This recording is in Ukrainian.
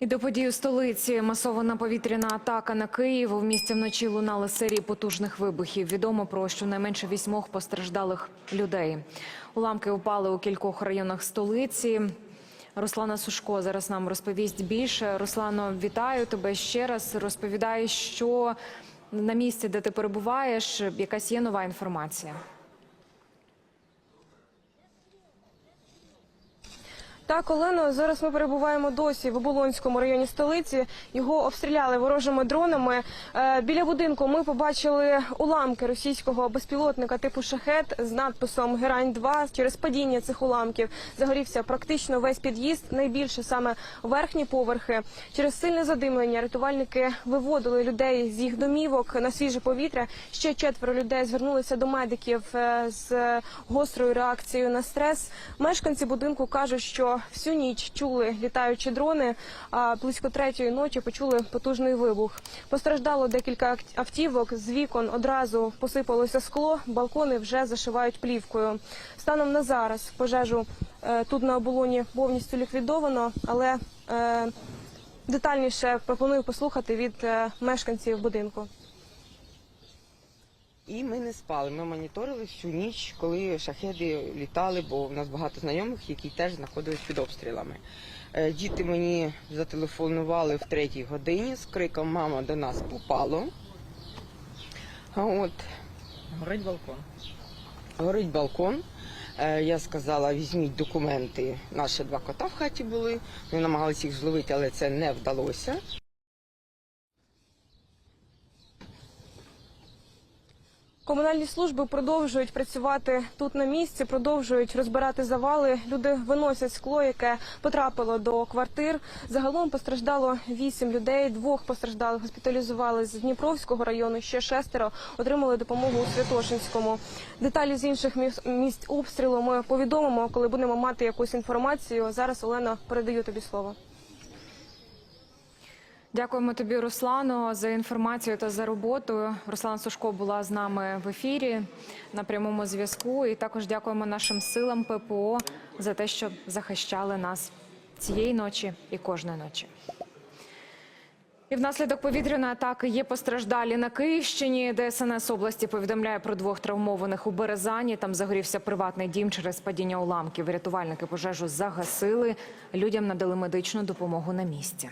І до подій у столиці масована повітряна атака на Київ. У місті вночі лунали серії потужних вибухів. Відомо про щонайменше вісьмох постраждалих людей. Уламки упали у кількох районах столиці. Руслана Сушко зараз нам розповість більше. Руслано, вітаю тебе ще раз. Розповідай, що на місці, де ти перебуваєш, якась є нова інформація. Так, Олено, зараз ми перебуваємо досі в Оболонському районі столиці. Його обстріляли ворожими дронами. Е, біля будинку ми побачили уламки російського безпілотника типу шахет з надписом Герань 2 Через падіння цих уламків загорівся практично весь під'їзд, найбільше саме верхні поверхи. Через сильне задимлення рятувальники виводили людей з їх домівок на свіже повітря. Ще четверо людей звернулися до медиків е, з гострою реакцією на стрес. Мешканці будинку кажуть, що всю ніч чули літаючі дрони, а близько третьої ночі почули потужний вибух. Постраждало декілька автівок. З вікон одразу посипалося скло, балкони вже зашивають плівкою. Станом на зараз пожежу е, тут на оболоні повністю ліквідовано, але е, детальніше пропоную послухати від е, мешканців будинку. І ми не спали. Ми моніторили всю ніч, коли шахеди літали, бо в нас багато знайомих, які теж знаходились під обстрілами. Е, Діти мені зателефонували в третій годині з криком Мама до нас попало. А от Горить балкон. горить балкон. Е, Я сказала, візьміть документи. Наші два кота в хаті були. Ми намагалися їх зловити, але це не вдалося. Комунальні служби продовжують працювати тут на місці, продовжують розбирати завали. Люди виносять скло, яке потрапило до квартир. Загалом постраждало вісім людей. Двох постраждалих госпіталізували з Дніпровського району. Ще шестеро отримали допомогу у Святошинському. Деталі з інших міс- місць обстрілу ми повідомимо, коли будемо мати якусь інформацію. Зараз Олена передаю тобі слово. Дякуємо тобі, Руслано, за інформацію та за роботу. Руслан Сушко була з нами в ефірі на прямому зв'язку. І також дякуємо нашим силам ППО за те, що захищали нас цієї ночі і кожної ночі. І внаслідок повітряної атаки є постраждалі на Київщині. ДСНС області повідомляє про двох травмованих у Березані. Там загорівся приватний дім через падіння уламків. Рятувальники пожежу загасили. Людям надали медичну допомогу на місці.